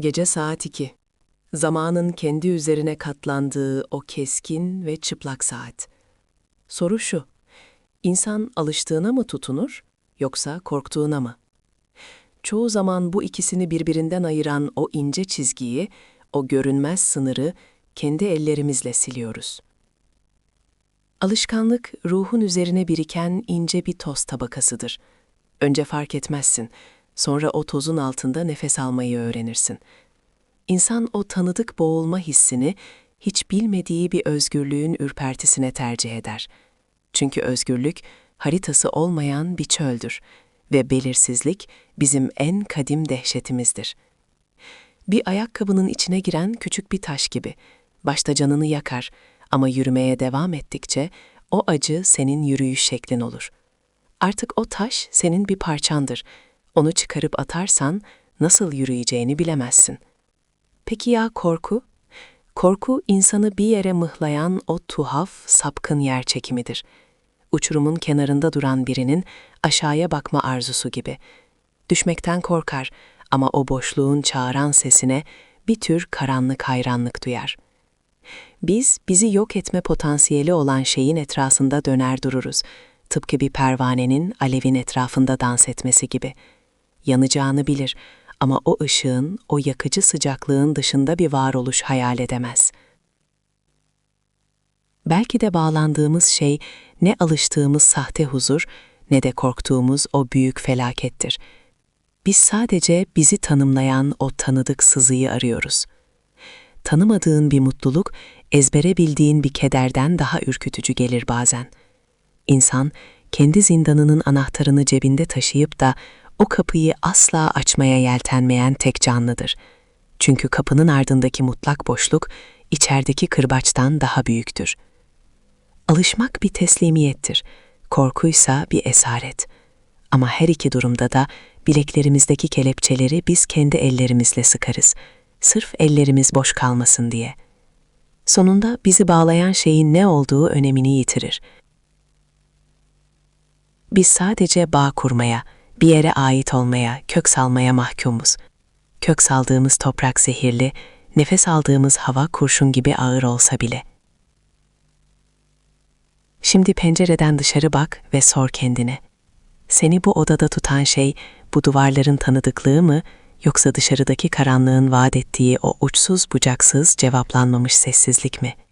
Gece saat 2. Zamanın kendi üzerine katlandığı o keskin ve çıplak saat. Soru şu. İnsan alıştığına mı tutunur yoksa korktuğuna mı? Çoğu zaman bu ikisini birbirinden ayıran o ince çizgiyi, o görünmez sınırı kendi ellerimizle siliyoruz. Alışkanlık ruhun üzerine biriken ince bir toz tabakasıdır. Önce fark etmezsin, sonra o tozun altında nefes almayı öğrenirsin. İnsan o tanıdık boğulma hissini hiç bilmediği bir özgürlüğün ürpertisine tercih eder. Çünkü özgürlük haritası olmayan bir çöldür ve belirsizlik bizim en kadim dehşetimizdir. Bir ayakkabının içine giren küçük bir taş gibi. Başta canını yakar ama yürümeye devam ettikçe o acı senin yürüyüş şeklin olur. Artık o taş senin bir parçandır. Onu çıkarıp atarsan nasıl yürüyeceğini bilemezsin. Peki ya korku? Korku insanı bir yere mıhlayan o tuhaf, sapkın yer çekimidir. Uçurumun kenarında duran birinin aşağıya bakma arzusu gibi. Düşmekten korkar ama o boşluğun çağıran sesine bir tür karanlık hayranlık duyar. Biz, bizi yok etme potansiyeli olan şeyin etrafında döner dururuz. Tıpkı bir pervanenin alevin etrafında dans etmesi gibi. Yanacağını bilir ama o ışığın, o yakıcı sıcaklığın dışında bir varoluş hayal edemez. Belki de bağlandığımız şey ne alıştığımız sahte huzur ne de korktuğumuz o büyük felakettir. Biz sadece bizi tanımlayan o tanıdık sızıyı arıyoruz. Tanımadığın bir mutluluk, ezbere bildiğin bir kederden daha ürkütücü gelir bazen. İnsan, kendi zindanının anahtarını cebinde taşıyıp da o kapıyı asla açmaya yeltenmeyen tek canlıdır. Çünkü kapının ardındaki mutlak boşluk, içerideki kırbaçtan daha büyüktür. Alışmak bir teslimiyettir, korkuysa bir esaret. Ama her iki durumda da bileklerimizdeki kelepçeleri biz kendi ellerimizle sıkarız. Sırf ellerimiz boş kalmasın diye. Sonunda bizi bağlayan şeyin ne olduğu önemini yitirir. Biz sadece bağ kurmaya, bir yere ait olmaya, kök salmaya mahkumuz. Kök saldığımız toprak zehirli, nefes aldığımız hava kurşun gibi ağır olsa bile. Şimdi pencereden dışarı bak ve sor kendine. Seni bu odada tutan şey bu duvarların tanıdıklığı mı yoksa dışarıdaki karanlığın vaat ettiği o uçsuz bucaksız cevaplanmamış sessizlik mi?''